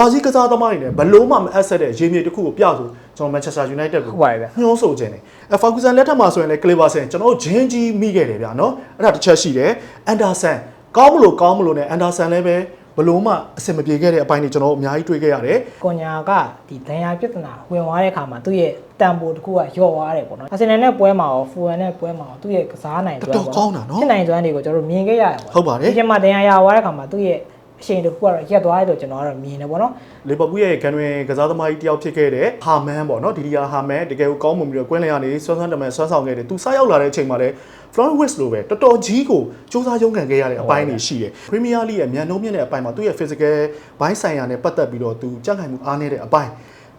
ရာဇီးကစားသမားတွေနဲ့ဘလို့မှမအပ်ဆက်တဲ့ရေမြေတစ်ခုကိုပြဆိုကျွန်တော် Manchester United ကိုဟုတ်ပါရဲ့ဗျညှိုးဆိုခြင်းတယ်အဲ Ferguson လက်ထက်မှာဆိုရင်လည်း Cleverson ကျွန်တော်တို့ဂျင်းကြီးမိခဲ့တယ်ဗျာနော်အဲ့ဒါတစ်ချက်ရှိတယ် Anderson ကောင်းမလို့ကောင်းမလို့နဲ့ Anderson လည်းပဲဘလို့မှအဆင်မပြေခဲ့တဲ့အပိုင်းတွေကျွန်တော်တို့အများကြီးတွေ့ခဲ့ရတယ်ကွန်ညာကဒီဒဏ်ရာပြဿနာဝင်သွားတဲ့အခါမှာသူ့ရဲ့တန်ဖိုးတစ်ခုကလျော့သွားတယ်ပေါ့နော်အာဆင်နယ်နဲ့ပွဲမှာရောဖူဝမ်နဲ့ပွဲမှာရောသူ့ရဲ့ကစားနိုင်စွမ်းတော်တော်ကောင်းတာနော်ဖြစ်နိုင်စွမ်းတွေကိုကျွန်တော်တို့မြင်ခဲ့ရတယ်ပေါ့ဟုတ်ပါတယ်ဒီချိန်မှာဒဏ်ရာရသွားတဲ့အခါမှာသူ့ရဲ့ အချိန်တစ်ခုကတော့ရက်သွားတယ်လို့ကျွန်တော်ကတော့မြင်တယ်ပေါ့နော်လီဗာပူးရဲ့ကန်ဝင်ကစားသမားကြီးတယောက်ဖြစ်ခဲ့တဲ့ဟာမန်ပေါ့နော်ဒီဒီယာဟာမန်တကယ်ကိုကောင်းမွန်ပြီးတော့ကွင်းလျာနေဆွမ်းဆွမ်းတမန်ဆွမ်းဆောင်ခဲ့တယ်သူစရောက်လာတဲ့အချိန်မှာလည်း Florent West လိုပဲတော်တော်ကြီးကိုစူးစမ်းရုံးကန်ခဲ့ရတဲ့အပိုင်းတွေရှိတယ် Premier League ရဲ့မြန်နှုံးမြင့်တဲ့အပိုင်းမှာသူ့ရဲ့ physical ဘိုင်းဆိုင်ရာနဲ့ပတ်သက်ပြီးတော့သူကြန့်ခိုင်မှုအားနည်းတဲ့အပိုင်း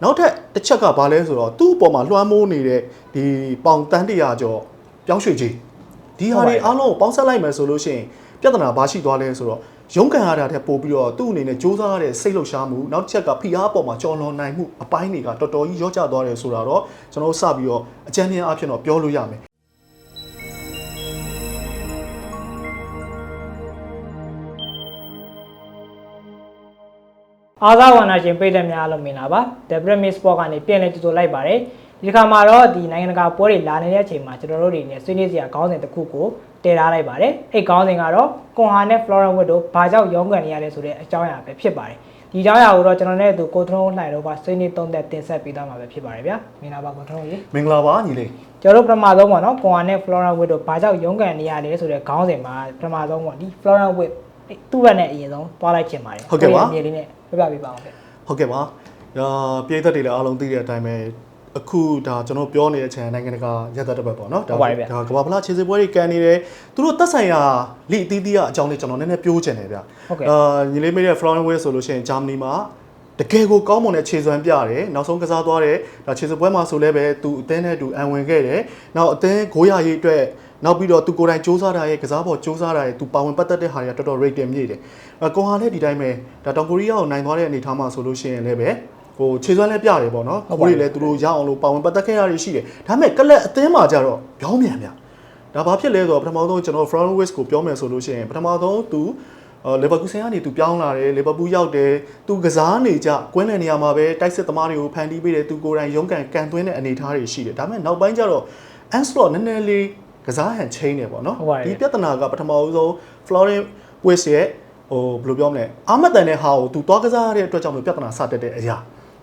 နောက်ထပ်တစ်ချက်ကဘာလဲဆိုတော့သူ့အပေါ်မှာလွှမ်းမိုးနေတဲ့ဒီပေါင်တန်းတရာကျော်ပြောင်းရွှေ့ကြီးဒီဟာတွေအားလုံးကိုပေါင်းဆက်လိုက်မယ်ဆိုလို့ရှိရင်ပြဿနာဘာရှိသွားလဲဆိုတော့ ရုံးကန်ရတာထက်ပိုပြီးတော့သူ့အနေနဲ့စူးစမ်းရတဲ့စိတ်လှုပ်ရှားမှုနောက်တစ်ချက်ကဖိအားပေါ်မှာကြော်လွန်နိုင်မှုအပိုင်းတွေကတော်တော်ကြီးရောကျသွားတယ်ဆိုတာတော့ကျွန်တော်တို့စပြီးတော့အကြမ်းဖျင်းအဖြစ်တော့ပြောလို့ရမယ်အားစားဝန္ဒရှင်ပြည်သက်များအားလုံးမင်္ဂလာပါ The Premier Sport ကနေပြန်လည်ကြိုဆိုလိုက်ပါတယ် ဒီတစ်ခါမှာတော့ဒီနိုင်ငံတကာပွဲတွေလာနေတဲ့အချိန်မှာကျွန်တော်တို့တွေနဲ့ဆွေးနွေးစရာခေါင်းစဉ်တစ်ခုကိုတည်ထားလိုက်ပါတယ်အဲ့ခေါင်းစဉ်ကတော့ကွန်ဟာနဲ့ Florent Witt တို့ဘာကြောင့်ရောင်းကန်နေရလဲဆိုတဲ့အကြောင်းအရာပဲဖြစ်ပါတယ်ဒီအကြောင်းအရာကိုတော့ကျွန်တော်နဲ့သူကိုထရုံးလှိုင်တော့ကဆွေးနွေးသုံးသက်တင်ဆက်ပေးသွားမှာပဲဖြစ်ပါတယ်ဗျာမင်္ဂလာပါကိုထရုံးကြီးမင်္ဂလာပါညီလေးကျွန်တော်တို့ပထမဆုံးပေါ့နော်ကွန်ဟာနဲ့ Florent Witt တို့ဘာကြောင့်ရုန်းကန်နေရလဲဆိုတဲ့ခေါင်းစဉ်မှာပထမဆုံးပေါ့ဒီ Florent Witt သူ့ဘက်နဲ့အရင်ဆုံးတွားလိုက်ချင်ပါတယ်အမြင်လေးနဲ့ပြပြပေးပါအောင်ဗျဟုတ်ကဲ့ပါအာပြည်သက်တွေလည်းအားလုံးသိတဲ့အတိုင်းပဲ အခုဒါကျွန်တော်ပြောနေတဲ့အချိန်နိုင်ငံတကာရက်သက်တစ်ပတ်ပေါ့နော်ဒါဒါကမ္ဘာဖလားခြေစစ်ပွဲတွေကန်နေတယ်သူတို့သက်ဆိုင်ရာလိအသီးသီးကအကြောင်းလေးကျွန်တော်နည်းနည်းပြောချင်တယ်ဗျအာညီလေးမေးတဲ့ Florent Witt ဆိုလို့ရှိရင်ဂျာမနီမှာတကယ်ကိုကောင်းမွန်တဲ့ခြေစွမ်းပြတယ်နောက်ဆုံးကစားသွားတယ်ဒါခြေစစ်ပွဲမှာဆိုလည်းပဲသူအသင်းနဲ့သူအံဝင်ခဲ့တယ်နောက်အသင်းဂိုးရရေးအတွက်နောက်ပြီးတော့သူကိုယ်တိုင်စူးစမ်းတာရဲ့ကစားပေါ်စူးစမ်းတာရဲ့သူပါဝင်ပတ်သက်တဲ့ဟာတွေကတော်တော် rating မြင့်တယ်အကွန်ဟာလည်းဒီတိုင်းပဲဒါတောင်ကိုရီးယားကိုနိုင်သွားတဲ့အနေအထားမှာဆိုလို့ရှိရင်လည်းပဲ ဟိုခြေစွမ်းလည်းပြတယ်ပေါ့နော်ကိုရီးလည်းသူတို့ရအောင်လို့ပါဝင်ပတ်သက်ခဲ့ရတာရှိတယ်ဒါပေမဲ့ကလပ်အသင်းမှာကြတော့ပြောင်းမြန်မြန်ဒါဘာဖြစ်လဲဆိုတော့ပထမဆုံးကျွန်တော် Front West ကိုပြောမယ်ဆိုလို့ရှိရင်ပထမဆုံးသူအော်လီဗာပူးဆန်ကနေသူပြောင်းလာတယ်လီဗာပူးရောက်တယ်သူကစားနေကြကွင်းလယ်နေရာမှာပဲတိုက်စစ်သမားတွေကိုဖန်တီးပေးတယ်သူကိုယ်တိုင်ရုန်းကန်ကန်သွင်းတဲ့အနေအထားတွေရှိတယ်ဒါပေမဲ့နောက်ပိုင်းကျတော့ Anslot နည်းနည်းလေးကစားဟန်ချင်းတယ်ပေါ့နော်ဒီပြဿနာကပထမဆုံး Florent West ရဲ့ဟိုဘယ်လိုပြောမလဲအာမတန်တဲ့ဟာကိုသူသွားကစားရတဲ့အတွက်ကြောင့်လို့ပြဿနာစတက်တဲ့အရာ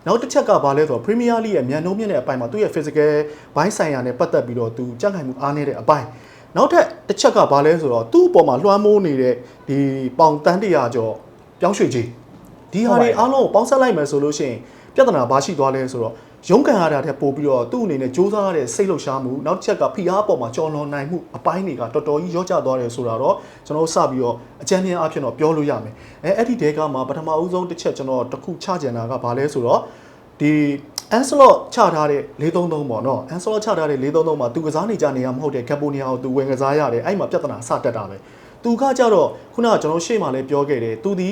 နောက်တစ်ချက်ကဘာလဲဆိုတော့ Premier League ရဲ့မြန်နှုံးမြင့်တဲ့အပိုင်းမှာသူ့ရဲ့ physical ဘိုင်းဆိုင်ရာနဲ့ပတ်သက်ပြီးတော့သူကြန့်ခိုင်မှုအားနည်းတဲ့အပိုင်းနောက်ထပ်တစ်ချက်ကဘာလဲဆိုတော့သူ့အပေါ်မှာလွှမ်းမိုးနေတဲ့ဒီပေါင်တန်းတရာကျော်ပြောင်းရွှေ့ကြီးဒီဟာတွေအားလုံးကိုပေါင်းဆက်လိုက်မယ်ဆိုလို့ရှိရင်ပြဿနာဘာရှိသွားလဲဆိုတော့ ရုံးကန်ရတာထက်ပိုပြီးတော့သူ့အနေနဲ့စူးစမ်းရတဲ့စိတ်လှုပ်ရှားမှုနောက်တစ်ချက်ကဖိအားပေါ်မှာကြော်လွန်နိုင်မှုအပိုင်းတွေကတော်တော်ကြီးရောကျသွားတယ်ဆိုတာတော့ကျွန်တော်စပြီးတော့အကြမ်းမြင်အဖြစ်တော့ပြောလို့ရမယ်အဲအဲ့ဒီတဲကမှာပထမအဦးဆုံးတစ်ချက်ကျွန်တော်တစ်ခုချကြံတာကဘာလဲဆိုတော့ဒီ Anslot ချထားတဲ့433ပေါ့နော် Anslot ချထားတဲ့433မှာသူကစားနေကြနေရမဟုတ်တဲ့ကက်ပိုနီယာကိုသူဝင်ကစားရတယ်အဲ့မှာပြဿနာစတက်တာပဲသူကကြတော့ခုနကကျွန်တော်ရှေ့မှာလည်းပြောခဲ့တယ်သူဒီ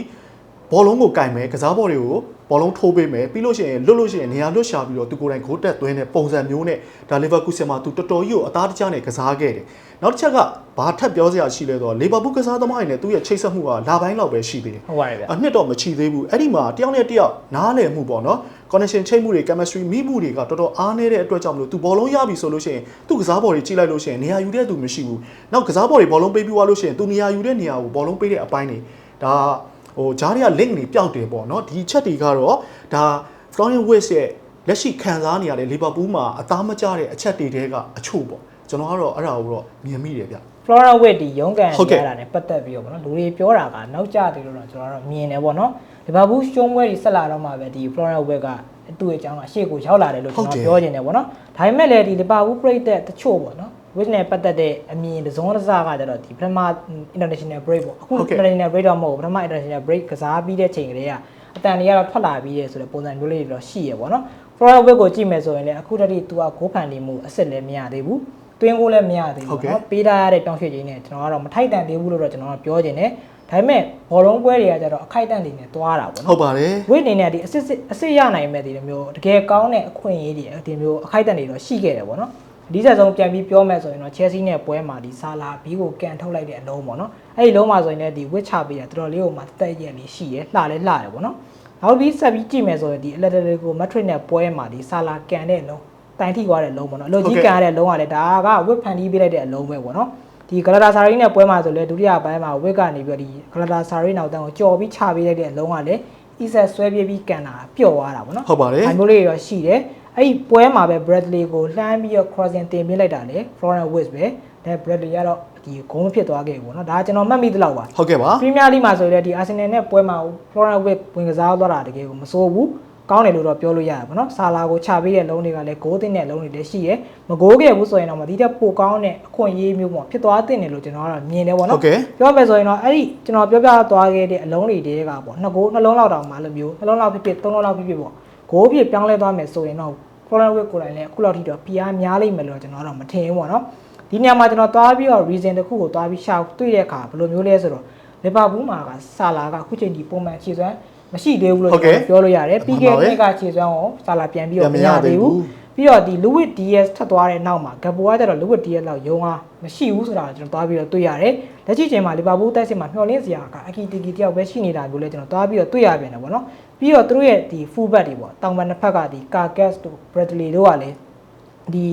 ဘောလုံးကိုကင်မယ်ကစားဘော်တွေကို ဘောလုံးထိုးပေးမယ်ပြီးလို့ရှိရင်လွတ်လို့ရှိရင်နေရာလွတ်ရှာပြီးတော့သူကိုယ်တိုင်ဂိုးတက်သွင်းတဲ့ပုံစံမျိုးနဲ့ဒါလီဗာပူးဆင်မှာသူတော်တော်ကြီးကိုအသားတကျနဲ့ကစားခဲ့တယ်နောက်တစ်ချက်ကဘာထပ်ပြောစရာရှိလဲဆိုတော့လီဗာပူးကစားသမားတွေနဲ့သူ့ရဲ့ချိတ်ဆက်မှုကလာပိုင်းလောက်ပဲရှိသေးတယ်ဟုတ်ပါတယ်ဗျအနှစ်တော့မချီသေးဘူးအဲ့ဒီမှာတယောက်နဲ့တယောက်နားလည်မှုပေါ့နော် connection ချိန်မှုတွေ chemistry မိမှုတွေကတော်တော်အားနည်းတဲ့အတွက်ကြောင့်မလို့သူဘောလုံးရပြီဆိုလို့ရှိရင်သူကစားဘော်တွေကြည့်လိုက်လို့ရှိရင်နေရာယူတဲ့သူမရှိဘူးနောက်ကစားဘော်တွေဘောလုံးပေးပြီးသွားလို့ရှိရင်သူနေရာယူတဲ့နေရာကိုဘောလုံးပေးတဲ့အပိုင်းတွေဒါ ဟိုဂျားတွေက link တွေပျောက်တယ်ပေါ့နော်ဒီချက်တွေကတော့ဒါ Florian Wirtz ရဲ့လက်ရှိခံစားနေရတဲ့လီဗာပူးမှာအသားမကျတဲ့အချက်တွေတဲကအချို့ပေါ့ကျွန်တော်ကတော့အဲ့ဒါကိုတော့မြင်မိတယ်ဗျ Flora Witt ဒီရုန်းကန်ဟုတ်ကဲ့ရတာနဲ့ပတ်သက်ပြီးတော့ဗောနော်လူတွေပြောတာကနောက်ကျတယ်လို့တော့ကျွန်တော်တို့မြင်တယ်ဗောနော်ဒီဘာဘူးရှုံးပွဲကြီးဆက်လာတော့မှပဲဒီ Flora Witt ကသူ့ရဲ့အကြောင်းကရှေ့ကိုရောက်လာတယ်လို့ကျွန်တော်ပြောချင်တယ်ဗောနော်ဒါပေမဲ့လည်းဒီဒီဘာဘူးပြိတ်တဲ့တချို့ဗောနော် Witt နဲ့ပတ်သက်တဲ့အမြင်တစ်စုံတစ်စကကြတော့ဒီပထမ international break ဗောအခု international break တော့မဟုတ်ဘူးပထမ international break ကစားပြီးတဲ့ချိန်ကလေးကအတန်တွေကတော့ထွက်လာပြီးတဲ့ဆိုတဲ့ပုံစံမျိုးလေးတွေတော့ရှိရဗောနော် Flora Witt ကိုကြည့်မယ်ဆိုရင်လည်းအခုတည်းကသူကဂိုးဖန်နေမှုအစ်စ်လည်းမရသေးဘူးတွင်းကိုလည်းမရသေးဘူးเนาะပေးထားရတဲ့တောင်းရွှေ့ခြင်းနဲ့ကျွန်တော်ကတော့မထိုက်တန်သေးဘူးလို့တော့ကျွန်တော်ကပြောခြင်းနဲ့ဒါပေမဲ့ဘောလုံးပွဲတွေကကြတော့အခိုက်အတန့်တွေနဲ့သွားတာပေါ့ ဟု နော် တ်ပါတယ် ဝိတ်အနေနဲ့ဒီအစစ်စစ်အစစ်ရနိုင်မဲ့ဒီလိုမျိုးတကယ်ကောင်းတဲ့အခွင့်အရေးတွေဒီမျိုးအခိုက်အတန့်တွေတော့ရှိခဲ့တယ်ပေါ့နော် ဒီဆက်ဆုံးပြန်ပြီးပြောမယ်ဆိုရင်တော့ Chelsea နဲ့ပွဲမှာဒီဆာလာဘီကိုကန်ထုတ်လိုက်တဲ့အလုံးပေါ့နော်အဲ့ဒီလုံးမှာဆိုရင်လည်းဒီဝစ်ချပေးတာတော်တော်လေးကိုမှတက်ရက်လေးရှိရလှလဲလှတယ်ပေါ့နော်နောက်ပြီးဆက်ပြီးကြည့်မယ်ဆိုရင်ဒီ Atletico Madrid နဲ့ပွဲမှာဒီဆာလာကန်တဲ့လုံးတိုင်ထိသွားတဲ့လုံးပေါ့နော်အလိုကြီးကန်ရတဲ့လုံးကလည်းဒါကဝစ်ဖန်တီးပေးလိုက်တဲ့အလုံးပဲပေါ့နော်ဒီဂလာတာဆာရီနဲ့ပွဲမှာဆိုလဲဒုတိယပိုင်းမှာဝစ်ကနေပြီးတော့ဒီဂလာတာဆာရီနောက်တန်းကိုကြော်ပြီးချပေးလိုက်တဲ့အလုံးကလည်းအီဆက်ဆွဲပြေးပြီးကန်တာပျော့သွားတာပေါ့နော်ဟုတ်ပါတယ်ဒါမျိုးလေးတွေတော့ရှိတယ် အဲ့ဒီပွဲမှာပဲ Bradley ကိုလှမ်းပြီးတော့ crossing တင်ပေးလိုက်တာလေ Florent Wirtz ပဲဒါ Bradley ကတော့ဒီဂုံးမဖြစ်သွားခဲ့ဘူးပေါ့နော်ဒါကကျွန်တော်မှတ်မိသလောက်ပါဟုတ်ကဲ့ပါပရီးမီးယားလိမှာဆိုရင်ဒီအာဆင်နယ်နဲ့ပွဲမှာ Florent Wirtz ဝင်ကစားသွားတာတကယ်ကိုမစိုးဘူးကောင်းတယ်လို့တော့ပြောလို့ရတာပေါ့နော်ဆာလာကိုချပေးတဲ့လုံးတွေကလည်းဂိုးတင်တဲ့လုံးတွေလည်းရှိရယ်မဂိုးခဲ့ဘူးဆိုရင်တော့မဒီတက်ပိုကောင်းတဲ့အခွင့်အရေးမျိုးပေါ့ဖြစ်သွားတင်တယ်လို့ကျွန်တော်ကတော့မြင်တယ်ပေါ့ဟုနော်တ်ကဲ့ပြောမယ်ဆိုရင်တော့အဲ့ဒီကျွန်တော်ပြောပြသွားခဲ့တဲ့အလုံးတွေတည်းကပေါ့နှစ်ကိုနှလုံးလောက်တောင်မှလို့မျိုးနှလုံးလောက်ဖြစ်ဖြစ်သုံးလုံးလောက်ဖြစ်ဖြစ်ပေါ့ဂိုးဖြစ်ပြောင်းလဲသွားမယ်ဆိုရင်တော့ Florent Wirtz ကိုယ်တိုင်လည်းအခုလောက်ထိတော့ PR များလိမ့်မယ်လို့ကျွန်တော်ကတော့မထင်ဘူးပေါ့နော်ဒီနေရာမှာကျွန်တော်သွားပြီးတော့ reason တစ်ခုကိုသွားပြီးရှာတွေ့တဲ့အခါဘယ်လိုမျိုးလဲဆိုတော့လီဗာပူးမှာကဆာလာကအခုချိန်ဒီပုံမှန်ခြေစွမ်းမရှိသေးဘူးလို့ကျွန်တော်ပြောလို့ရတယ်ပြီးခဲ့တဲ့နှစ်ကခြေစွမ်းကိုဆာလာပြန်ပြီးတော့မရသေးဘူး ပြီးတော့ဒီ Louis Diaz ထပ်သွားတဲ့နောက်မှာဂဘိုကကျတော့ Louis Diaz လောက်ရုံအားမရှိဘူးဆိုတာကိုကျွန်တော်သွားပြီးတော့တွေ့ရတယ်။လက်ရှိချိန်မှာလီဗာပူးတိုက်စစ်မှာမျှော်လင့်စရာကအကီတီကီတယောက်ပဲရှိနေတာမျိုးလဲကျွန်တော်သွားပြီးတော့တွေ့ရပြန်တယ်ပေါ့နော်။ပြီးတော့သူတို့ရဲ့ဒီ full back တွေပေါ့တောင်ပန်တစ်ဖက်ကဒီ Carcass တို့ Bradley တို့ကလည်းဒီ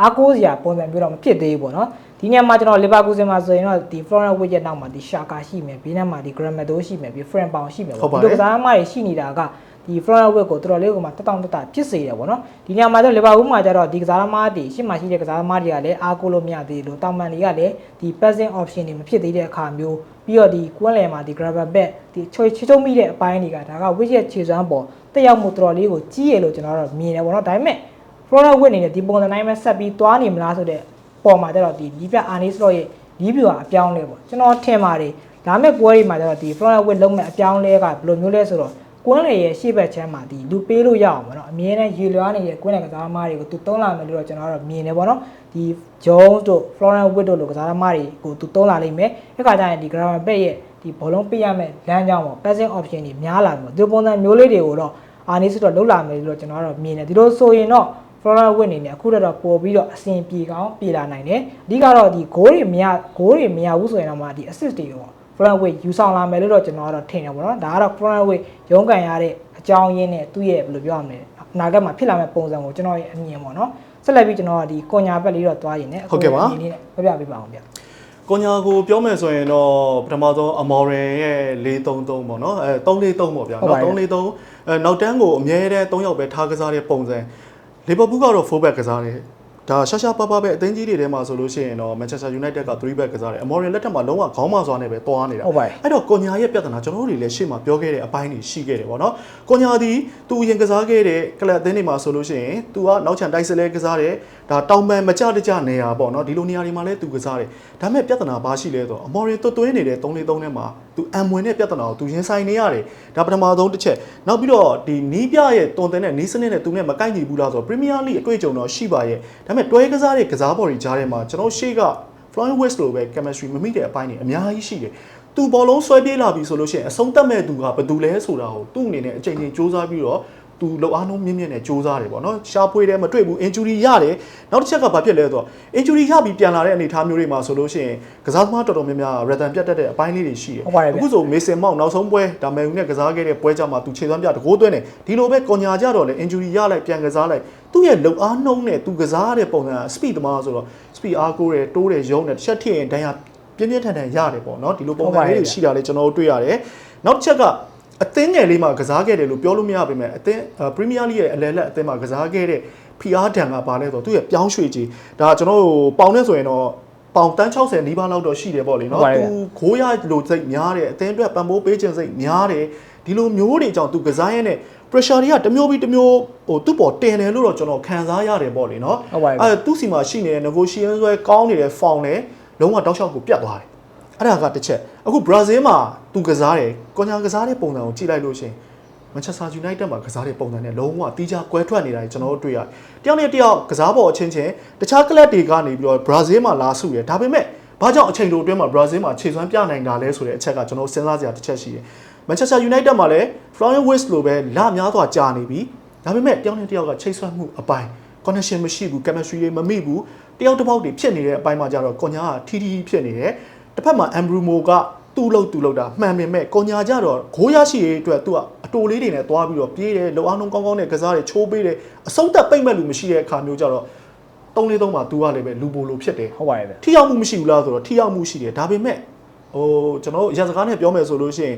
အားကိုးစရာပုံစံမျိုးတော့မဖြစ်သေးဘူးပေါ့နော်။ဒီညမှာကျွန်တော်လီဗာပူးစင်မှာဆိုရင်တော့ဒီ Florent Wirtz ရဲ့နောက်မှာဒီ Shaka ရှိမယ်ဘေးနားမှာဒီ Gramado ရှိမယ်ပြီး Frank Pound ရှိမယ်ပေါ့ဒီလိုကစားသမားတွေရှိနေတာက ဒီ Florent Wirtz ကိုတော်တော်လေးကိုမှတက်တောင့်တက်တာဖြစ်စေတယ်ပေါ့နော်ဒီညမှာကျတော့လီဗာပူးမှာကျတော့ဒီကစားသမားတွေရှေ့မှာရှိတဲ့ကစားသမားတွေကလည်းအားကိုးလို့မရသေးလို့တောင်ပန်တွေကလည်းဒီ passing option တွေမဖြစ်သေးတဲ့အခါမျိုးပြီးတော့ဒီကွန်းလယ်မှာဒီ grabber back ဒီချွေချွချုံမိတဲ့အပိုင်းတွေကဒါက widget ရဲ့ခြေစွမ်းပေါ်တက်ရောက်မှုတော်တော်လေးကိုကြီးရလို့ကျွန်တော်တို့မြင်တယ်ပေါ့နော်ဒါပေမဲ့ Florent Wirtz အနေနဲ့ဒီပုံစံတိုင်းပဲဆက်ပြီးသွားနေမလားဆိုတဲ့ပေါ်မှာကျတော့ဒီလီးပြ Arne Slot ရဲ့လီးပြအပြောင်းလဲပေါ့ကျွန်တော်ထင်ပါတယ်ဒါမဲ့ပွဲတွေမှာကျတော့ဒီ Florent Wirtz လုံးမဲ့အပြောင်းလဲကဘယ်လိုမျိုးလဲဆိုတော့ ကွန်းလေရဲ့ရှေ့ဘက်ချမ်းမှာဒီလူပေးလို့ရအောင်ပေါ့နော်အမြဲတမ်းရေလွှားနေတဲ့ကွန်းလေကစားသမားတွေကိုသူသုံးလာမယ်လို့တော့ကျွန်တော်ကတော့မြင်တယ်ပေါ့နော်ဒီ Jones တို့ Florent Wirtz တို့လိုကစားသမားတွေကိုသူသုံးလာလိမ့်မယ်အဲ့ခါကျရင်ဒီ Gravenberch ရဲ့ဒီဘောလုံးပေးရမယ်လမ်းကြောင်းပေါ့ passing option တွေများလာတယ်ပေါ့ဒီပုံစံမျိုးလေးတွေကိုတော့အာနီစ်တော့လုံးလာမယ်လို့တော့ကျွန်တော်ကတော့မြင်တယ်ဒီလိုဆိုရင်တော့ Florent Wirtz အနေနဲ့အခုတော့ပို့ပြီးတော့အဆင်ပြေကောင်းပြေလာနိုင်တယ်အဓိကတော့ဒီဂိုးတွေမရဂိုးတွေမရဘူးဆိုရင်တော့မှဒီ assist တွေရော Florent Wirtz ယူဆောင်လာမယ်လို့တော့ကျွန်တော်ကတော့ထင်တယ်ပေါ့နော်ဒါကတော့ Florent Wirtz ရုန်းကန်ရတဲ့အကြောင်းရင်းနဲ့သူ့ရဲ့ဘယ်လိုပြောရမလဲအနာဂတ်မှာဖြစ်လာမယ့်ပုံစံကိုကျွန်တော်ရဲ့အမြင်ပေါ့နော်ဆက်လက်ပြီးကျွန်တော်ကဒီကွန်ညာဘက်လေးတော့သွားရင်လည်းပြပြပေးပါအောင်ဗျကိုညာကိုပြောမယ်ဆိုရင်တော့ပထမဆုံးအမော်ရင်ရဲ့433ပေါ့နော်အဲ343ပေါ့ဗျာဟုတ်ပါနော်ရဲ့343အဲနောက်တန်းကိုအမြဲတမ်း3ယောက်ပဲထားကစားတဲ့ပုံစံလီဗာပူးကတော့4 back ကစားတယ် ဒါရှာရှာပါပါပဲအသင်းကြီးတွေထဲမှာဆိုလို့ရှိရင်တော့ Manchester United က3 back ကစားတယ်အမော်ရင်လက်ထက်မှာလုံးဝခေါင်းမစွာနဲ့ပဲတွားနေတာဟုတ်ပါတယ်အဲ့တော့ကိုညာရဲ့ပြဿနာကျွန်တော်တို့တွေလည်းရှေ့မှာပြောခဲ့တဲ့အပိုင်းတွေရှိခဲ့တယ်ပေါ့နော်ကိုညာဒီသူအရင်ကစားခဲ့တဲ့ကလပ်အသင်းတွေမှာဆိုလို့ရှိရင်သူကနောက်ချန်တိုက်စလဲကစားတယ်ဒါတောင်ပန်မကြတကြနေရပေါ့နော်ဒီလိုနေရာတွေမှာလည်းသူကစားတယ်ဒါပေမဲ့ပြဿနာဘာရှိလဲဆိုတော့အမော်ရီတွတ်သွင်းနေတဲ့343ထဲမှာ သူအံဝင်တဲ့ပြဿနာကိုသူရင်ဆိုင်နေရတယ်ဒါပထမဆုံးတစ်ချက်နောက်ပြီးတော့ဒီနီးပြရဲ့တွန်တင်တဲ့နီးစနစ်နဲ့သူနဲ့မကိုက်ညီဘူးလားဆိုတော့ပရီးမီးယားလိအတွေ့အကြုံတော့ရှိပါရဲ့ဒါပေမဲ့တွဲကစားတဲ့ကစားပေါ်တွေကြားထဲမှာကျွန်တော်ရှေ့က Florian West လိုပဲ chemistry မမိတဲ့အပိုင်းတွေအများကြီးရှိတယ်။သူဘောလုံးဆွဲပြေးလာပြီဆိုလို့ရှိရင်အဆုံးသတ်မဲ့သူကဘယ်သူလဲဆိုတာကိုသူ့အနေနဲ့အချိန်ချင်းစူးစမ်းပြီးတော့ သူလောက်အားလုံးမြင့်မြင့်နဲ့စူးစမ်းတယ်ပေါ့နော်။ရှားပွေးတယ်မတွေ့ဘူး injury ရတယ်။နောက်တစ်ချက်ကဘာဖြစ်လဲဆိုတော့ injury ရပြီးပြန်လာတဲ့အနေအထားမျိုးတွေမှာဆိုလို့ရှိရင်ကစားသမားတော်တော်များများ rhythm ပြတ်တတ်တဲ့အပိုင်းလေးတွေရှိတယ်ဟုတ်ပါတယ်ဗျအခုဆိုမေဆင်မောက်နောက်ဆုံးပွဲဒါမယ်ယူနဲ့ကစားခဲ့တဲ့ပွဲကြမှာသူခြေစွမ်းပြတကိုးသွင်းတယ်ဒီလိုပဲကွန်ညာကြတော့လေ injury ရလိုက်ပြန်ကစားလိုက်သူ့ရဲ့လုံအားနှုံးနဲ့သူကစားရတဲ့ပုံစံက speed တမားဆိုတော့ speed အားကိုးတယ်တိုးတယ်ရုံးတယ်တစ်ချက်ထည့်ရင်ဒဏ်ရာပြင်းပြင်းထန်ထန်ရတယ်ပေါ့နော်ဒီလိုပုံစံလေးတွေရှိတာလေကျွန်တော်တို့တွေ့ရတယ်နောက်တစ်ချက်က အသင်းငယ်လေးမှာကစားခဲ့တယ်လို့ပြောလို့မရပါဘူးအသင်းပရီးမီးယားလိရဲ့အလဲလက်အသင်းမှာကစားခဲ့တဲ့ PR ဒဏ်ကပါလဲဆိုတော့သူ့ရဲ့ပြောင်းရွှေ့ကြီးဒါကျွန်တော်တို့ပေါင်နေဆိုရင်တော့ပေါင်တန်း60နီးပါးလောက်တော့ရှိတယ်ပေါ့လေဟုတ်နော်ပါတယ်သူခိုးရလို့စိတ်များတယ်အသင်းအတွက်ပံ့ပိုးပေးခြင်းစိတ်များတယ်ဒီလိုမျိုးတွေကြောင့်သူကစားရတဲ့ pressure တွေကတစ်မျိုးပြီးတစ်မျိုးဟိုသူ့ပေါ်တင်တယ်လို့တော့ကျွန်တော်ခံစားရတယ်ပေါ့လေနော်ဟုတ်ပါတယ်အဲသူ့စီမှာရှိနေတဲ့ negotiation ဆွဲကောင်းနေတဲ့ form နဲ့လုံးဝတောက်လျှောက်ကိုပြတ်သွားတယ် အဲ့ဒါကတစ်ချက်အခုဘရာဇီးမှာသူကစားတယ်ကွန်ညာကစားတဲ့ပုံစံကိုကြည့်လိုက်လို့ရှိရင် Manchester United မှာကစားတဲ့ပုံစံနဲ့လုံးဝတီးခြားကွဲထွက်နေတာကြီးကျွန်တော်တို့တွေ့ရတယ်။တယောက်နဲ့တယောက်ကစားပေါ်အချင်းချင်းတခြားကလပ်တွေကနေပြီးတော့ဘရာဇီးမှာလာစုတယ်။ဒါပေမဲ့ဘာကြောင့်အချိန်တိုအတွင်းမှာဘရာဇီးမှာခြေစွမ်းပြနိုင်တာလဲဆိုတဲ့အချက်ကကျွန်တော်စဉ်းစားစရာတစ်ချက်ရှိတယ်။ Manchester United မှာလည်း Florian Wirtz လိုပဲလများစွာကြာနေပြီ။ဒါပေမဲ့တယောက်နဲ့တယောက်ကချိတ်ဆွဲမှုအပိုင်း connection မရှိဘူး chemistry တွေမမိဘူး။တယောက်တစ်ပေါက်တွေဖြစ်နေတဲ့အပိုင်းမှာကျတော့ကွန်ညာကထီထီဖြစ်နေတယ်။ တစ်ဖက်မှာ Ambrumo ကသူ့လို့သူ့လို့တာမှန်ပေမဲ့ကွန်ညာကြတော့ဂိုးရရှိရေးအတွက်သူကအအတိုလေးတွေနဲ့သွားပြီးတော့ပြေးတယ်လုံအောင်လုံးကောင်းကောင်းနဲ့ကစားတယ်ချိုးပေးတယ်အဆုံးသက်ပိတ်မဲ့လူမရှိတဲ့အခါမျိုးကြတော့တုံးလေးသုံးမှာ तू ကလည်းပဲလူပိုလိုဖြစ်တယ်ဟုတ်ပါတယ်ဗျထိရောက်မှုမရှိဘူးလားဆိုတော့ထိရောက်မှုရှိတယ်ဒါပေမဲ့ဟိုကျွန်တော်တို့ရစကားနဲ့ပြောမယ်ဆိုလို့ရှိရင်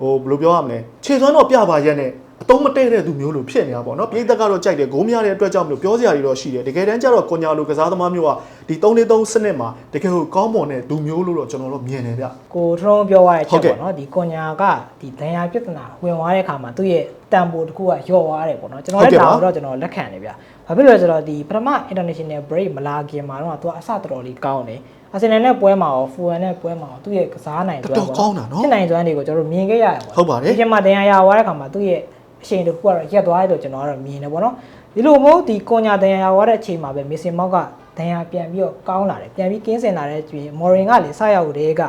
ဟိုဘယ်လိုပြောရမလဲခြေစွမ်းတော့ပြပါရက်နဲ့ အတုံးမတည့်တဲ့သူမျိုးလိုဖြစ်နေတာပေါ့နော်ပြည်သက်ကတော့ကြိုက်တယ်ဂိုးများတဲ့အတွက်ကြောင့်မလို့ပြောစရာတွေတော့ရှိတယ်တကယ်တမ်းကျတော့ကွန်ညာလိုကစားသမားမျိုးကဒီ3-3စနစ်မှာတကယ်ကိုကောင်းမွန်တဲ့သူမျိုးလို့တော့ကျွန်တော်တို့မြင်နေဗျကိုထုံးပြောရတဲ့ဟုချက်တ်ကဲ့ပေါ့နော်ဒီကွန်ညာကဒီဒဏ်ရာပြဿနာဝင်သွားတဲ့အခါမှာသူ့ရဲ့တန်ဖိုးတစ်ခုကလျော့သွားတယ်ပေါ့နော်ကျွန်တော်လည်းဒါတော့ကျွန်တော်လက်ခံတယ်ဗျဘာဖြစ်လို့လဲဆိုတော့ဒီပထမ international break မလာခင်မှာတော့သူကအစတော်တော်လေးကောင်းတယ်အာဆင်နယ်နဲ့ပွဲမှာရောဖူဝမ်နဲ့ပွဲမှာရောသူ့ရဲ့ကစားနိုင်တော်တော်ကောင်းတာနော်ဖြစ်နိုင်စွမ်းတွေကိုကျွန်တော်တို့မြင်ခဲ့ရတယ်ပေါ့ဟုတ်ပါတယ်ဒီချိန်မှာဒဏ်ရာရသွားတဲ့အခါမှာသူ့ရဲ့ အချိန်တစ်ခုကတော့ရက်သွားတယ်လို့ကျွန်တော်ကတော့မြင်တယ်ပေါ့နော်ဒီလိုမျိုးဒီကွန်ညာဒဏ်ရာရသွားတဲ့အချိန်မှာပဲမစ်စင်မောက်ကဒဏ်ရာပြန်ပြီးတော့ကောင်းလာတယ်ပြန်ပြီးကင်းစင်လာတဲ့ကျွေးမော်ရင်ကလည်းစရောက်တဲ့က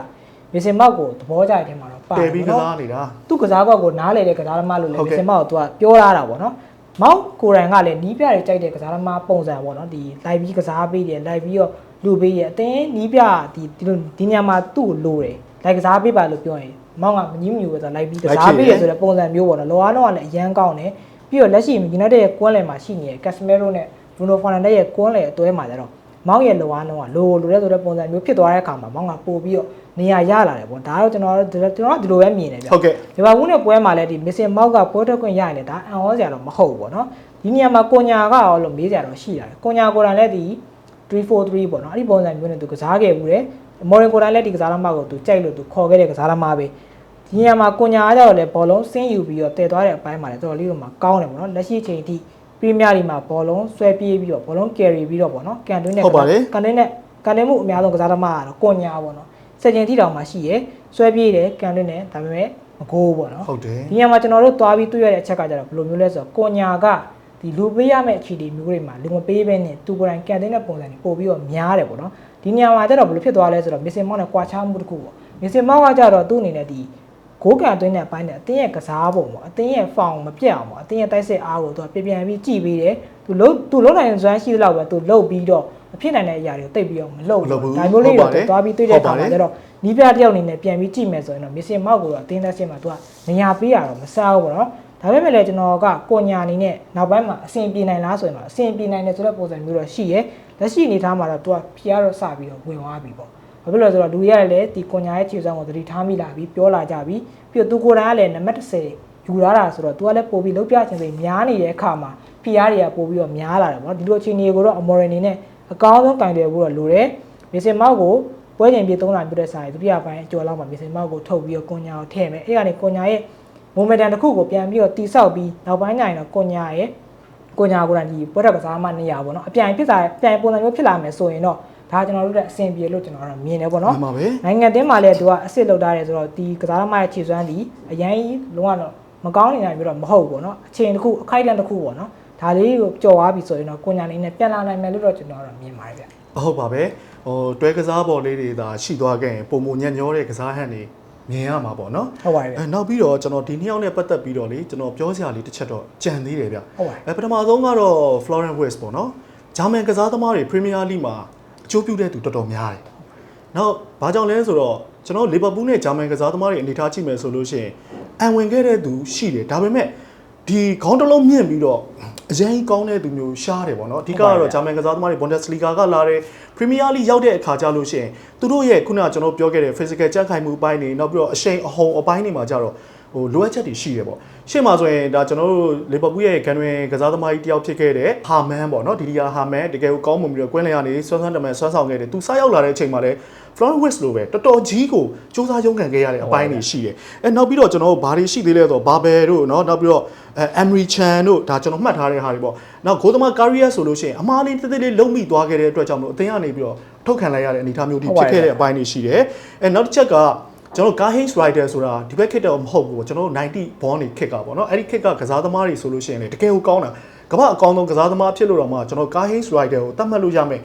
မစ်စင်မောက်ကိုသဘောကျတဲ့အချိန်မှာတော့ပါတည်ပြီးကစားနေတာသူ့ကစားကွက်ကိုနားလေတဲ့ကစားသမားလို့လည်းဟုတ်မကဲ့စ်စင်မောက်ကိုသူကပြောလာတာပေါ့နော်မောက်ကိုရန်ကလည်းနီးပြတွေကြိုက်တဲ့ကစားသမားပုံစံပေါ့နော်ဒီလိုက်ပြီးကစားပေးတယ်လိုက်ပြီးတော့လူပေးရအတင်းနီးပြဒီဒီလိုဒီညမှာသူ့ကိုလိုတယ်လိုက်ကစားပေးပါလို့ပြောရင် မောက်ကမကြီးမညူပဲဆိုတော့လိုက်ပြီးကစားပေးရဆိုတဲ့ပုံစံမျိုးပေါ့နော်လောအားတော့ကလည်းအရန်ကောင်းတယ်ပြီးတော့လက်ရှိ United ရဲ့ကွန်းလယ်မှာရှိနေတဲ့ Casemiro နဲ့ Bruno Fernandes ရဲ့ကွန်းလယ်အတွဲမှာကျတော့မောက်ရဲ့လောအားတော့ကလိုလိုတဲ့ဆိုတဲ့ပုံစံမျိုးဖြစ်သွားတဲ့အခါမှာမောက်ကပို့ပြီးတော့နေရာရလာတယ်ပေါ့ဒါတော့ကျွန်တော်တို့ကျွန်တော်ကဒီလိုပဲမြင်တယ်ဗျဟုတ်ကဲ့ဒီဘာဘူးနဲ့ပွဲမှာလည်းဒီ missing mouse ကပွဲထွက်ခွင့်ရရင်လည်းဒါအံ့ဩစရာတော့မဟုတ်ဘူးပေါ့နော်ဒီနေရာမှာကိုညာကရောလို့မေးစရာတော့ရှိရတယ်ကိုညာကိုယ်တိုင်လည်းဒီ343ပေါ့နော်အဲ့ဒီပုံစံမျိုးနဲ့သူကစားခဲ့ဘူးတယ် မော်ရင်ကိုယ်တိုင်လည်းဒီကစားသမားကိုသူကြိုက်လို့သူခေါ်ခဲ့တဲ့ကစားသမားပဲဒီနေရာမှာကိုညာကကြတော့လည်းဘောလုံးဆင်းယူပြီးတော့တည်သွားတဲ့အပိုင်းမှာလည်းတော်တော်လေးတော့မှကောင်းတယ်ပေါ့နော်လက်ရှိအချိန်ထိပရီးမီးယားလီမှာဘောလုံးဆွဲပြေးပြီးတော့ဘောလုံးကယ်ရီပြီးတော့ပေါ့နော်ကန်တွင်းနဲ့ဟုတ်ပါတယ်ကန်တွင်းနဲ့ကန်တွင်းမှုအများဆုံးကစားသမားကတော့ကိုညာပေါ့နော်စက်ကျင်ထိတောင်မှရှိရယ်ဆွဲပြေးတယ်ကန်တွင်းနဲ့ဒါပေမဲ့မကိုးပေါ့နော်ဟုတ်တယ်ဒီညမှာကျွန်တော်တို့သွားပြီးတွေ့ရတဲ့အချက်ကကြတော့ဘယ်လိုမျိုးလဲဆိုတော့ကိုညာက ဒီလူပေးရမယ့်အခြေအနေမျိုးတွေမှာလူမပေးဘဲနဲ့သူကိုယ်တိုင်ကန်တဲ့ပုံစံတွေပို့ပြီးတော့များတယ်ပေါ့နော်ဒီညမှာကျတော့ဘယ်လိုဖြစ်သွားလဲဆိုတော့မစ်စင်မောက်နဲ့ကွာခြားမှုတစ်ခုပေါ့မစ်စင်မောက်ကကြတော့သူ့အနေနဲ့ဒီဂိုးကန်သွင်းတဲ့အပိုင်းနဲ့အတင်းရဲ့ကစားပုံပေါ့အတင်းရဲ့ဖောင်မပြတ်အောင်ပေါ့အတင်းရဲ့တိုက်စစ်အားကိုသူကပြပြန်ပြီးကြည်ပေးတယ်သူလုံးသူလုံးနိုင်စွမ်းရှိသလောက်ပဲသူလှုပ်ပြီးတော့မဖြစ်နိုင်တဲ့အရာတွေကိုတိတ်ပြီးတော့မလှုပ်မလှုပ်ဘူးဒါမျိုးလေးဟုတ်တွေပါတယ်သွားပြီးတွေ့တဲ့အခါဟုတ်ပါတမှာယ်ကျတော့နီးပြတစ်ယောက်အနေနဲ့ပြန်ပြီးကြည့်မယ်ဆိုရင်တော့မစ်စင်မောက်ကိုတော့အတင်းသက်စစ်မှာသူကနေရာပေးရတော့မစားဘူးပေါ့နော် ဒါပေမဲ့လည်းကျွန်တော်ကကိုညာအနေနဲ့နောက်ပိုင်းမှာအဆင်ပြေနိုင်လားဆိုရင်တော့အဆင်ပြေနိုင်တယ်ဆိုတဲ့ပုံစံမျိုးတော့ရှိရဲလက်ရှိအနေထားမှာတော့သူကဖျားတော့စပြီးတော့ဝင်သွားပြီပေါ့ဘာဖြစ်လို့လဲဆိုတော့လူတွေရတယ်လေဒီကိုညာရဲ့ခြေစွမ်းကိုသတိထားမိလာပြီးပြောလာကြပြီးပြီးတော့သူကိုယ်တိုင်ကလည်းနံပါတ်30ယူလာတာဆိုတော့သူကလည်းပို့ပြီးလုံးပြခြင်းစိတ်များနေတဲ့အခါမှာဖျားတွေကပို့ပြီးတော့များလာတယ်ပေါ့နော်ဒီလိုအခြေအနေကိုတော့အမော်ရယ်အနေနဲ့အကောင်းဆုံးကင်တယ်ဖို့တော့လိုတယ်မစ်စင်မောက်ကိုပွဲချိန်ပြေ3လပြည့်တဲ့ဆိုင်ဒုတိယပိုင်းအကျော်လောက်မှာမစ်စင်မောက်ကိုထုတ်ပြီးတော့ကွန်ညာကိုထည့်မယ်အဲ့ကနေကွန်ညာရဲ့ မိုမန်တန်တစ်ခုကိုပြန်ပြီးတော့တိဆောက်ပြီးနောက်ပိုင်းကျရင်တော့ကွန်ညာရဲ့ကွန်ညာကိုယ်တိုင်ဒီပွဲတော်ကစားမှနေရပါတော့เนาะအပြိုင်ဖြစ်စားပြန်ပုံစံမျိုးဖြစ်လာမယ်ဆိုရင်တော့ဒါကျွန်တော်တို့လည်းအဆင်ပြေလို့ကျွန်တော်တို့မြင်တယ်ပေါ့ မှ နော် န်ပါပဲ နိုင်ငံတင်းမှာလည်းသူကအစ်စ်လောက်ထားတယ်ဆိုတော့ဒီကစားသမားရဲ့ခြေစွမ်းဒီအရင်လုံးဝတော့မကောင်းနေနိုင်ပြီးတော့မဟုတ်ဘူးပေါ့နော်အချိန်တစ်ခုအခိုက်အတန့်တစ်ခုပေါ့နော်ဒါလေးကိုကြော်သွားပြီဆိုရင်တော့ကွန်ညာလေးနဲ့ပြန်လာနိုင်မယ်လို့တော့ကျွန်တော်တို့မြင်ပါတယ်ဗျ ဟုတ်ပါပဲဟိုတွဲကစားပေါ်လေးတွေသာရှိသွားခဲ့ရင်ပုံမညံ့ညောတဲ့ကစားဟန်တွေ မြင်ရမှာပေါ့နော်ဟုတ်ပါတယ်ဗျအဲနောက်ပြီးတော့ကျွန်တော်ဒီနှစ်ယောက်နဲ့ပတ်သက်ပြီးတော့လေကျွန်တော်ပြောစရာလေးတစ်ချက်တော့ကြံသေးတယ်ဗျဟုတ်ပါတယ်အဲပထမဆုံးကတော့ Florent West ပေါ့နော်ဂျာမန်ကစားသမားတွေ Premier League မှာအကျိုးပြုတဲ့သူတော်တော်များတယ်နောက်ဘာကြောင့်လဲဆိုတော့ကျွန်တော်လီဗာပူးနဲ့ဂျာမန်ကစားသမားတွေအနေထားကြည့်မယ်ဆိုလို့ရှိရင်အံဝင်ခဲ့တဲ့သူရှိတယ်ဒါပေမဲ့ ဒီခေါင်းတစ်လုံးမြင့်ပြီးတော့အရင်ကောင်းတဲ့သူမျိုးရှားတယ်ပေါ့နော်အဓိကကတော့ဂျာမန်ကစားသမားတွေ Bundesliga ကလာတယ် Premier League ရောက်တဲ့အခါကျလို့ရှိရင်သူတို့ရဲ့ခုနကကျွန်တော်ပြောခဲ့တဲ့ physical ကြံ့ခိုင်မှုအပိုင်းတွေနောက်ပြီးတော့အရှိန်အဟုန်အပိုင်းတွေမှာကြတော့ ဟိုလိုအပ်ချက်တွေရှိတယ်ပေါ့ရှေ့မှာဆိုရင်ဒါကျွန်တော်တို့လီဗာပူးရဲ့ဂန်တွင်ကစားသမားကြီးတယောက်ဖြစ်ခဲ့တဲ့ဟာမန်ပေါ့နော်ဒီဒီယာဟာမန်တကယ်ကိုကောင်းမွန်ပြီးတော့ကွင်းလျာနေဆွမ်းဆွမ်းတမန်ဆွမ်းဆောင်ခဲ့တယ်သူစရောက်လာတဲ့အချိန်မှာလည်း Floyd West လိုပဲတော်တော်ကြီးကိုစူးစမ်းရုံးခံခဲ့ရတဲ့အပိုင်းတွေရှိတယ်အဲနောက်ပြီးတော့ကျွန်တော်တို့ဘာတွေရှိသေးလဲဆိုတော့ Barber တို့နော်နောက်ပြီးတော့ Emery Chan တို့ဒါကျွန်တော်မှတ်ထားတဲ့ဟာတွေပေါ့နောက်ဂိုးသမား Carrier ဆိုလို့ရှိရင်အမားလေးတစ်သေးလေးလုံမိသွားခဲ့တဲ့အတွက်ကြောင့်မလို့အသင်းကနေပြီးတော့ထုတ်ခံလိုက်ရတဲ့အနေအထားမျိုးတွေဖြစ်ခဲ့တဲ့အပိုင်းတွေရှိတယ်အဲနောက်တစ်ချက်က ကျွန်တော် Garhage Rider ဆိုတာဒီဘက်ခစ်တော့မဟုတ်ဘူးပေါ့ကျွန်တော်တို့90 born နေခစ်ကပေါ့နော်အဲ့ဒီခစ်ကကစားသမားတွေဆိုလို့ရှိရင်လေတကယ်ကိုကောင်းတာကမ္ဘာအကောင်းဆုံးကစားသမားဖြစ်လို့တော့မှကျွန်တော် Garhage Rider ကိုတတ်မှတ်လို့ရမယ်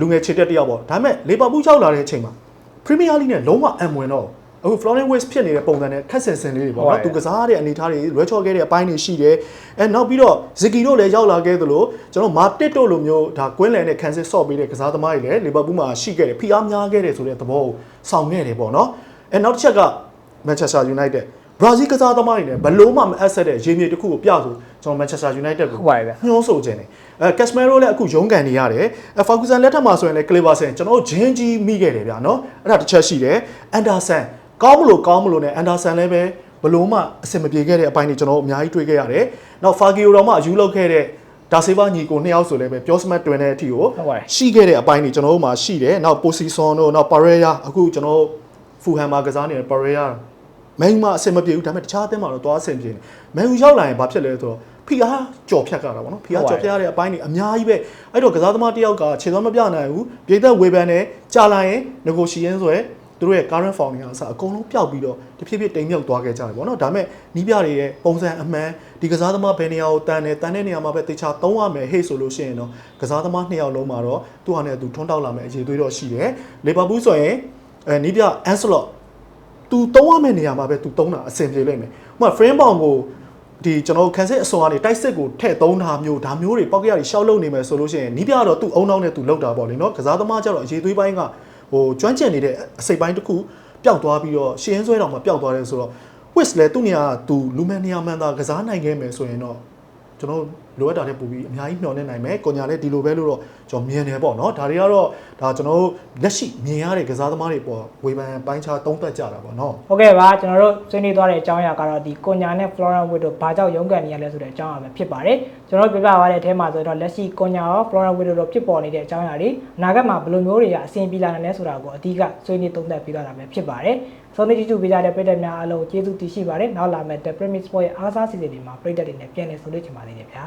လူငယ်ခြေတက်တစ်ယောက်ပေါ့ဒါပေမဲ့လီဗာပူးရောက်လာတဲ့အချိန်မှာ Premier League နဲ့လုံးဝအံဝင်တော့အခု Florent West ဖြစ်နေတဲ့ပုံစံနဲ့ခက်ဆင်ဆင်လေးတွေပေါ့နော်သူကစားတဲ့အနေအထားတွေလွဲချော်ခဲ့တဲ့အပိုင်းတွေရှိတယ်အဲနောက်ပြီးတော့ Ziki တို့လည်းရောက်လာခဲ့သလိုကျွန်တော်မာတစ်တို့လိုမျိုးဒါကွင်းလယ်နဲ့ခံစစ်ဆော့ပေးတဲ့ကစားသမားတွေလည်းလီဗာပူးမှာရှိခဲ့တယ်ဖိအားများခဲ့တယ်ဆိုတဲ့သဘောကိုဆောင်ခဲ့တယ်ပေါ့နော် အဲနောက်တစ်ချက်က Manchester United ဘရာဇီးကစားသမားတွေနဲ့ဘလို့မှမအပ်ဆက်တဲ့ရေမြေတစ်ခုကိုပြဆိုကျွန်တော် Manchester United ကိုဟုတ်ပါပြီဗျညှိုးဆိုခြင်းတယ်အဲကက်စမီရိုလည်းအခုရုန်းကန်နေရတယ်အဲဖာကူဆန်လက်ထက်မှာဆိုရင်လည်းကလီဗာဆန်ကျွန်တော်တို့ဂျင်းကြီးမိခဲ့တယ်ဗျာနော်အဲ့ဒါတစ်ချက်ရှိတယ်အန်ဒါဆန်ကောင်းမလို့ကောင်းမလို့နဲ့အန်ဒါဆန်လည်းပဲဘလို့မှအဆင်မပြေခဲ့တဲ့အပိုင်းတွေကျွန်တော်တို့အများကြီးတွေ့ခဲ့ရတယ်နောက်ဖာဂီယိုတော်မှအယူလောက်ခဲ့တဲ့ဒါဆေးဘာညီကိုနှစ်ယောက်ဆိုလည်းပဲပြောစမတ်တွင်တဲ့အထိကိုဟုတ်ပါတယ်ရှိခဲ့တဲ့အပိုင်းတွေကျွန်တော်တို့မှာရှိတယ်နောက်ပိုစီဆွန်တို့နောက်ပါရေယာအခုကျွန်တော်တို့ ဖူဟန်မှာကစားနေတဲ့ပါရေယာမန်ယူမှာအဆင်မပြေဘူးဒါပေမဲ့တခြားအသင်းမှာတော့သွားအဆင်ပြေတယ်မန်ယူရောက်လာရင်ဘာဖြစ်လဲဆိုတော့ဖီအားကြော်ဖြတ်ကြတာပေါ့နော်ဖီအားကြော်ဖြတ်ရတဲ့အပိုင်းတွေအများကြီးပဲအဲ့တော့ကစားသမားတစ်ယောက်ကခြေစွမ်းမပြနိုင်ဘူးပြည်သက်ဝေဖန်နဲ့ကြာလာရင် negotiation ဆိုရယ်သူတို့ရဲ့ current form တွေအစအကုန်လုံးပျောက်ပြီးတော့တဖြည်းဖြည်းတိမ်မြုပ်သွားခဲ့ကြတယ်ပေါ့နော်ဒါပေမဲ့နီးပြတွေရဲ့ပုံစံအမှန်ဒီကစားသမားဘယ်နေရာကိုတန်တယ်တန်တဲ့နေရာမှာပဲတေချာသုံးရမယ်ဟေ့ဆိုလို့ရှိရင်တော့ကစားသမားနှစ်ယောက်လုံးမှာတော့သူ့ဟာနဲ့သူထွန်းတောက်လာမယ်အခြေသွေးတော့ရှိတယ်လီဗာပူးဆိုရင် အဲနီးပြအန်ဆလော့သူတုံးရမယ့်နေရာမှာပဲသူတုံးတာအဆင်ပြေလိမ့်မယ်။ဥပမာ frame bound ကိုဒီကျွန်တော်တို့ခန်းစစ်အစွန်ကနေတိုက်စစ်ကိုထည့်သုံးတာမျိုးဒါမျိုးတွေပောက်ကရတွေရှောက်လုံနေမယ်ဆိုလို့ရှိရင်နီးပြတော့သူ့အုံနောက်နဲ့သူလောက်တာပေါ့လေနော်။ကစားသမားကျတော့အရေးသွေးပိုင်းကဟိုကျွမ်းကျင်နေတဲ့အစိပ်ပိုင်းတစ်ခုပျောက်သွားပြီးတော့ရှင်းဆွဲတော်မှာပျောက်သွားတယ်ဆိုတော့ wis လဲသူ့နေရာကသူလူမဲနေရာမှန်တာကစားနိုင်ခဲ့မယ်ဆိုရင်တော့ ကျွန်တော်လိုအပ်တာတဲ့ပူပြီးအများကြီးမျှော်နေနိုင်မယ်။ကိုညာလည်းဒီလိုပဲလို့တော့ကျွန်တော်မြင်တယ်ပေါ့နော်။ဒါတွေကတော့ဒါကျွန်တော်တို့လက်ရှိမြင်ရတဲ့ကစားသမားတွေပေါ်ဝေဖန်ပိုင်းခြားသုံးသပ်ကြတာပေါ့နော်။ဟုတ်ကဲ့ပါကျွန်တော်တို့ဆွေးနွေးသွားတဲ့အကြောင်းအရာကတော့ဒီကိုညာနဲ့ Florent Witt တို့ဘာကြောင့်ရုန်းကန်နေရလဲဆိုတဲ့အကြောင်းအရာပဲဖြစ်ပါတယ်ကျွန်တော်တို့ပြပြသွားတဲ့အထဲမှာဆိုတော့လက်ရှိကိုညာရော Florent Witt တို့ဖြစ်ပေါ်နေတဲ့အကြောင်းအရာတွေအနာဂတ်မှာဘယ်လိုမျိုးတွေကအဆင်ပြေလာနိုင်လဲဆိုတာကိုအဓိကဆွေးနွေးသုံးသပ်ပြသွားတာပဲဖြစ်ပါတယ် ဆုံးဖြတ်ကြည့်ပေးကြတဲ့ပြည်သက်များအားလုံးကျေးဇူးတင်ရှိပါတယ်နောက်လာမယ့် The Premier Sport ရဲ့အားစားစီစဉ်တွေမှာပြည်သက်တွေနဲ့ပြန်လည်ဆုံတွေ့ချင်ပါသေးတယ်ဗျာ